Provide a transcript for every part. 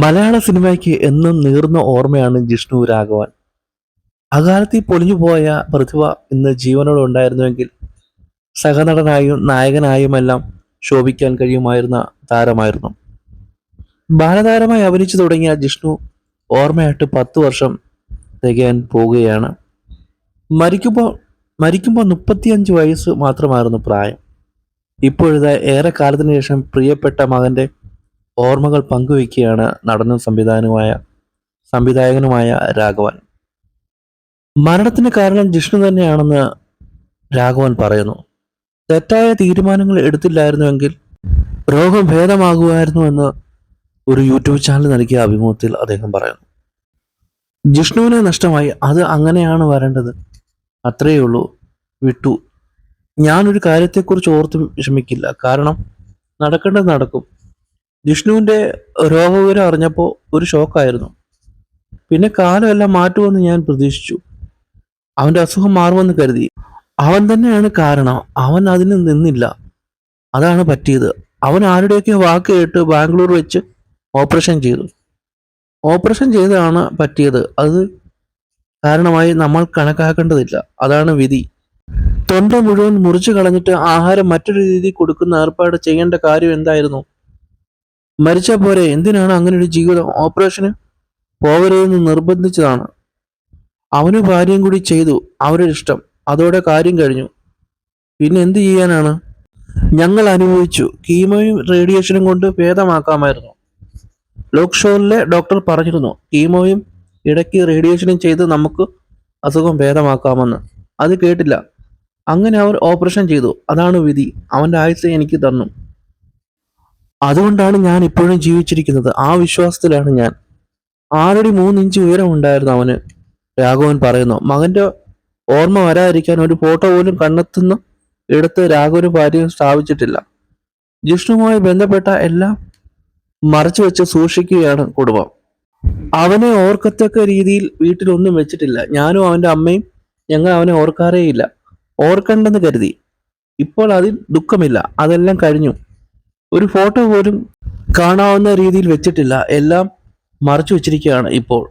മലയാള സിനിമയ്ക്ക് എന്നും നീർന്ന ഓർമ്മയാണ് ജിഷ്ണു രാഘവൻ. അകാലത്തിൽ പൊലിഞ്ഞുപോയ പ്രതിഭ ഇന്ന് ജീവനോട് ഉണ്ടായിരുന്നുവെങ്കിൽ സഹനടനായും നായകനായുമെല്ലാം ശോഭിക്കാൻ കഴിയുമായിരുന്ന താരമായിരുന്നു. ബാലതാരമായി അഭിനയിച്ചു തുടങ്ങിയ ജിഷ്ണു ഓർമ്മയായിട്ട് പത്ത് വർഷം തികയാൻ പോവുകയാണ് മരിക്കുമ്പോൾ മരിക്കുമ്പോൾ മുപ്പത്തിയഞ്ച് വയസ്സ് മാത്രമായിരുന്നു പ്രായം. ഇപ്പോഴത്തെ ഏറെ കാലത്തിന് ശേഷം പ്രിയപ്പെട്ട മകന്റെ ഓർമ്മകൾ പങ്കുവയ്ക്കുകയാണ് നടനും സംവിധാനവുമായ സംവിധായകനുമായ രാഘവൻ. മരണത്തിന് കാരണം ജിഷ്ണു തന്നെയാണെന്ന് രാഘവൻ പറയുന്നു. തെറ്റായ തീരുമാനങ്ങൾ എടുത്തില്ലായിരുന്നുവെങ്കിൽ രോഗം ഭേദമാകുമായിരുന്നുവെന്ന് ഒരു യൂട്യൂബ് ചാനൽ നൽകിയ അഭിമുഖത്തിൽ അദ്ദേഹം പറയുന്നു. ജിഷ്ണുവിനെ നഷ്ടമായി അത് അങ്ങനെയാണ് വരേണ്ടത്. അത്രയേ ഉള്ളൂ. വിട്ടു. ഞാനൊരു കാര്യത്തെക്കുറിച്ച് ഓർത്ത് വിഷമിക്കില്ല. കാരണം നടക്കേണ്ടത് നടക്കും. ജിഷ്ണുവിന്റെ രോഗവിവരം അറിഞ്ഞപ്പോൾ ഒരു ഷോക്കായിരുന്നു. പിന്നെ കാലമെല്ലാം മാറ്റുമെന്ന് ഞാൻ പ്രതീക്ഷിച്ചു. അവന്റെ അസുഖം മാറുമെന്ന് കരുതി. അവൻ തന്നെയാണ് കാരണം. അവൻ അതിന് നിന്നില്ല. അതാണ് പറ്റിയത്. അവൻ ആരുടെയൊക്കെ വാക്ക് കേട്ട് ബാംഗ്ലൂർ വെച്ച് ഓപ്പറേഷൻ ചെയ്തു. ഓപ്പറേഷൻ ചെയ്താണ് പറ്റിയത്. അത് കാരണമായി നമ്മൾ കണക്കാക്കേണ്ടതില്ല. അതാണ് വിധി. തൊണ്ട മുഴുവൻ മുറിച്ചു കളഞ്ഞിട്ട് ആഹാരം മറ്റൊരു രീതിയിൽ കൊടുക്കുന്ന ഏർപ്പാട് ചെയ്യേണ്ട കാര്യം എന്തായിരുന്നു? മരിച്ച പോരെ? എന്തിനാണ് അങ്ങനെ ഒരു ജീവിതം? ഓപ്പറേഷന് പോകരുതെന്ന് നിർബന്ധിച്ചതാണ്. അവനും ഭാര്യയും കൂടി ചെയ്തു. അവരുടെ ഇഷ്ടം. അതോടെ കാര്യം കഴിഞ്ഞു. പിന്നെ എന്ത് ചെയ്യാനാണ്? ഞങ്ങൾ അനുഭവിച്ചു. കീമോയും റേഡിയേഷനും കൊണ്ട് ഭേദമാക്കാമായിരുന്നു. ലോക് ഡോക്ടർ പറഞ്ഞിരുന്നു കീമോയും ഇടയ്ക്ക് റേഡിയേഷനും ചെയ്ത് നമുക്ക് അസുഖം ഭേദമാക്കാമെന്ന്. അത് കേട്ടില്ല. അങ്ങനെ അവർ ഓപ്പറേഷൻ ചെയ്തു. അതാണ് വിധി. അവന്റെ ആയുസ് എനിക്ക് തന്നു. അതുകൊണ്ടാണ് ഞാൻ ഇപ്പോഴും ജീവിച്ചിരിക്കുന്നത്. ആ വിശ്വാസത്തിലാണ് ഞാൻ. ആറടി മൂന്നിഞ്ച് ഉയരം ഉണ്ടായിരുന്നു അവന്. രാഘവൻ പറയുന്നു മകന്റെ ഓർമ്മ വരാതിരിക്കാൻ ഒരു ഫോട്ടോ പോലും കണ്ടെത്തുന്ന ഇടത്ത് രാഘവന് ഭാര്യയും സ്ഥാപിച്ചിട്ടില്ല. ജിഷ്ണുവുമായി ബന്ധപ്പെട്ട എല്ലാം മറച്ചു വെച്ച് സൂക്ഷിക്കുകയാണ് കുടുംബം. അവനെ ഓർക്കത്തക്ക രീതിയിൽ വീട്ടിലൊന്നും വെച്ചിട്ടില്ല. ഞാനും അവന്റെ അമ്മയും ഞങ്ങൾ അവനെ ഓർക്കാറേയില്ല. ഓർക്കണ്ടെന്ന് കരുതി. ഇപ്പോൾ അതിൽ ദുഃഖമില്ല. അതെല്ലാം കഴിഞ്ഞു. ഒരു ഫോട്ടോ പോലും കാണാവുന്ന രീതിയിൽ വെച്ചിട്ടില്ല. എല്ലാം മറച്ചു വെച്ചിരിക്കുകയാണ് ഇപ്പോൾ.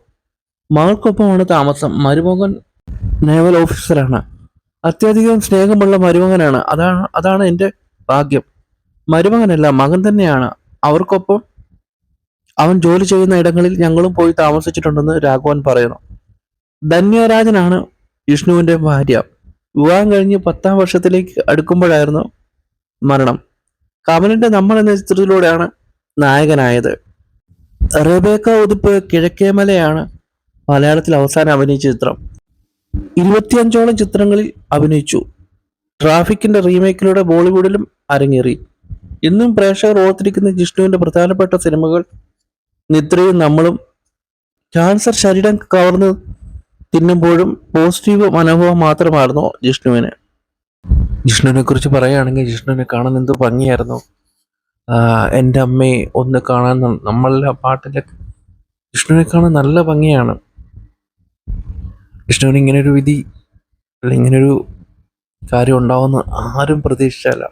മകൾക്കൊപ്പമാണ് താമസം. മരുമകൻ നേവൽ ഓഫീസറാണ്. അത്യധികം സ്നേഹമുള്ള മരുമകനാണ്. അതാണ് അതാണ് എന്റെ ഭാഗ്യം. മരുമകനല്ല മകൻ തന്നെയാണ്. അവർക്കൊപ്പം അവൻ ജോലി ചെയ്യുന്ന ഇടങ്ങളിൽ ഞങ്ങളും പോയി താമസിച്ചിട്ടുണ്ടെന്ന് രാഘവൻ പറയുന്നു. ധന്യരാജനാണ് വിഷ്ണുവിന്റെ ഭാര്യ. വിവാഹം കഴിഞ്ഞ് പത്താം വർഷത്തിലേക്ക് അടുക്കുമ്പോഴായിരുന്നു മരണം. കമലിന്റെ നമ്മൾ എന്ന ചിത്രത്തിലൂടെയാണ് നായകനായത്. റബേക്ക ഉതുപ്പ് കിഴക്കേമലയാണ് മലയാളത്തിൽ അവസാനം അഭിനയിച്ച ചിത്രം. ഇരുപത്തിയഞ്ചോളം ചിത്രങ്ങളിൽ അഭിനയിച്ചു. ട്രാഫിക്കിന്റെ റീമേക്കിലൂടെ ബോളിവുഡിലും അരങ്ങേറി. ഇന്നും പ്രേക്ഷകർ ഓർത്തിരിക്കുന്ന ജിഷ്ണുവിന്റെ പ്രധാനപ്പെട്ട സിനിമകൾ നിദ്രയും നമ്മളും. ക്യാൻസർ ശരീരം കവർന്ന് തിന്നുമ്പോഴും പോസിറ്റീവ് മനോഭാവം മാത്രമായിരുന്നു ജിഷ്ണുവിന്. ജിഷ്ണുവിനെ കുറിച്ച് പറയുകയാണെങ്കിൽ ജിഷ്ണുവിനെ കാണാൻ എന്ത് ഭംഗിയായിരുന്നു? എന്റെ അമ്മയെ ഒന്ന് കാണാൻ നമ്മളുടെ പാട്ടിലൊക്കെ ജിഷ്ണുവിനെ കാണാൻ നല്ല ഭംഗിയാണ്. ജിഷ്ണുവിന് ഇങ്ങനൊരു വിധി അല്ലെങ്കിൽ ഇങ്ങനൊരു കാര്യം ഉണ്ടാവുമെന്ന് ആരും പ്രതീക്ഷിച്ചല്ല